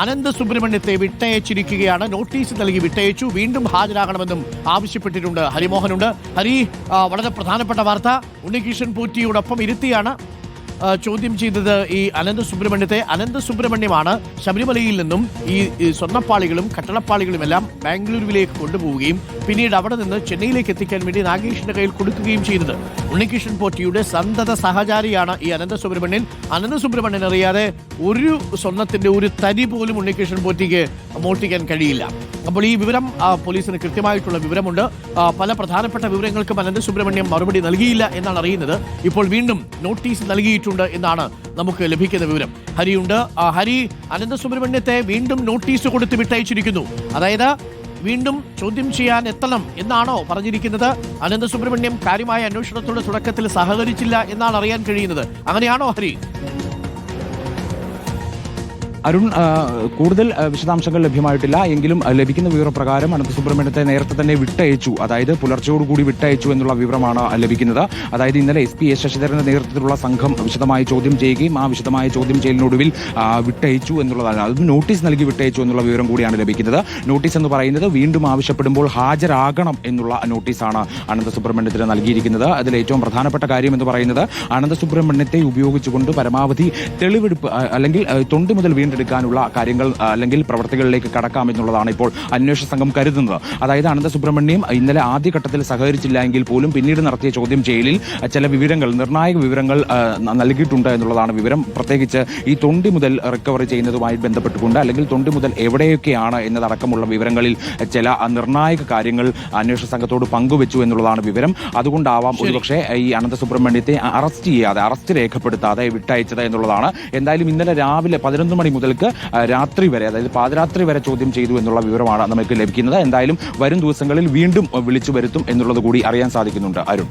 അനന്ത സുബ്രഹ്മണ്യത്തെ വിട്ടയച്ചിരിക്കുകയാണ്. Notice നൽകി വിട്ടയച്ചു. വീണ്ടും ഹാജരാകണമെന്നും ആവശ്യപ്പെട്ടിട്ടുണ്ട് ഹരിമോഹനുണ്ട്. ഹരി വളരെ പ്രധാനപ്പെട്ട വാർത്ത. ഉണ്ണികൃഷ്ണൻ പൂറ്റിയോടൊപ്പം ഇരുത്തിയാണ്. ചോദ്യം ചെയ്തത് ഈ അനന്ത സുബ്രഹ്മണ്യത്തെ. അനന്ത സുബ്രഹ്മണ്യമാണ് ശബരിമലയിൽ നിന്നും ഈ സ്വർണപ്പാളികളും കട്ടളപ്പാളികളും എല്ലാം ബാംഗ്ലൂരുവിലേക്ക് കൊണ്ടുപോവുകയും പിന്നീട് അവിടെ നിന്ന് ചെന്നൈയിലേക്ക് എത്തിക്കാൻ വേണ്ടി നാഗേഷിന്റെ കയ്യിൽ കൊടുക്കുകയും ചെയ്തത് ഉണ്ണികൃഷ്ണൻ പോറ്റിയുടെ സന്തത സഹചാരിയാണ് ഈ അനന്ത സുബ്രഹ്മണ്യൻ. അനന്ത സുബ്രഹ്മണ്യൻ അറിയാതെ ഒരു സ്വർണത്തിന്റെ ഒരു തരി പോലും ഉണ്ണികൃഷ്ണൻ പോറ്റിക്ക് മോഷ്ടിക്കാൻ കഴിയില്ല. അപ്പോൾ ഈ വിവരം പോലീസിന് കൃത്യമായിട്ടുള്ള വിവരമുണ്ട്. പല പ്രധാനപ്പെട്ട വിവരങ്ങൾക്കും അനന്ത സുബ്രഹ്മണ്യം മറുപടി നൽകിയില്ല എന്നാണ് അറിയുന്നത്. ഇപ്പോൾ വീണ്ടും നോട്ടീസ് നൽകിയിട്ടുണ്ട് എന്നാണ് നമുക്ക് ലഭിക്കുന്ന വിവരം. ഹരിയുണ്ട്. ഹരി അനന്ത സുബ്രഹ്മണ്യത്തെ വീണ്ടും നോട്ടീസ് കൊടുത്ത് വിട്ടയച്ചിരിക്കുന്നു. അതായത് വീണ്ടും ചോദ്യം ചെയ്യാൻ എത്തണം എന്നാണോ പറഞ്ഞിരിക്കുന്നത്. അനന്ത സുബ്രഹ്മണ്യം കാര്യമായ അന്വേഷണത്തോട് തുടക്കത്തിൽ സഹകരിച്ചില്ല എന്നാണ് അറിയാൻ കഴിയുന്നത്. അങ്ങനെയാണോ ഹരി? അരുൺ കൂടുതൽ വിശദാംശങ്ങൾ ലഭ്യമായിട്ടില്ല. എങ്കിലും ലഭിക്കുന്ന വിവരപ്രകാരം അനന്തസുബ്രഹ്മണ്യത്തെ നേരത്തെ തന്നെ വിട്ടയച്ചു. അതായത് പുലർച്ചയോടുകൂടി വിട്ടയച്ചു എന്നുള്ള വിവരമാണ് ലഭിക്കുന്നത്. അതായത് ഇന്നലെ എസ് പി എസ് ശശിധരന്റെ നേതൃത്വത്തിലുള്ള സംഘം വിശദമായി ചോദ്യം ചെയ്യുകയും ആ വിശദമായ ചോദ്യം ചെയ്യലിനൊടുവിൽ വിട്ടയച്ചു എന്നുള്ളതാണ്. അതും നോട്ടീസ് നൽകി വിട്ടയച്ചു എന്നുള്ള വിവരം കൂടിയാണ് ലഭിക്കുന്നത്. നോട്ടീസ് എന്ന് പറയുന്നത് വീണ്ടും ആവശ്യപ്പെടുമ്പോൾ ഹാജരാകണം എന്നുള്ള നോട്ടീസാണ് അനന്തസുബ്രഹ്മണ്യത്തിന് നൽകിയിരിക്കുന്നത്. അതിൽ ഏറ്റവും പ്രധാനപ്പെട്ട കാര്യം എന്ന് പറയുന്നത് അനന്തസുബ്രഹ്മണ്യത്തെ ഉപയോഗിച്ചുകൊണ്ട് പരമാവധി തെളിവെടുപ്പ് അല്ലെങ്കിൽ ആ, മുതൽ മുതൽ വീണ്ടെടുക്കാനുള്ള കാര്യങ്ങൾ അല്ലെങ്കിൽ പ്രവർത്തികളിലേക്ക് കടക്കാം എന്നുള്ളതാണ് ഇപ്പോൾ അന്വേഷണ സംഘം കരുതുന്നത്. അതായത് അനന്തസുബ്രഹ്മണ്യം ഇന്നലെ ആദ്യഘട്ടത്തിൽ സഹകരിച്ചില്ല എങ്കിൽ പോലും പിന്നീട് നടത്തിയ ചോദ്യം ചെയ്യലിൽ ചില വിവരങ്ങൾ നിർണായക വിവരങ്ങൾ നൽകിയിട്ടുണ്ട് എന്നുള്ളതാണ് വിവരം. പ്രത്യേകിച്ച് ഈ തൊണ്ടി മുതൽ റിക്കവറി ചെയ്യുന്നതുമായി ബന്ധപ്പെട്ടുകൊണ്ട് അല്ലെങ്കിൽ തൊണ്ടി മുതൽ എവിടെയൊക്കെയാണ് എന്നതടക്കമുള്ള വിവരങ്ങളിൽ ചില നിർണായക കാര്യങ്ങൾ അന്വേഷണ സംഘത്തോട് പങ്കുവച്ചു എന്നുള്ളതാണ് വിവരം. അതുകൊണ്ടാവാം ഒരുപക്ഷെ ഈ അനന്ത സുബ്രഹ്മണ്യത്തെ അറസ്റ്റ് ചെയ്യാതെ അറസ്റ്റ് രേഖപ്പെടുത്താതെ വിട്ടയച്ചത് എന്നുള്ളതാണ്. എന്തായാലും ഇന്നലെ രാവിലെ പതിനൊന്ന് മണി മുതൽക്ക് രാത്രി വരെ അതായത് പാതിരാത്രി വരെ ചോദ്യം ചെയ്തു എന്നുള്ള വിവരമാണ് നമുക്ക് ലഭിക്കുന്നത്. എന്തായാലും വരും ദിവസങ്ങളിൽ വീണ്ടും വിളിച്ചു വരുത്തും എന്നുള്ളത് കൂടി അറിയാൻ സാധിക്കുന്നുണ്ട്. അരുൺ.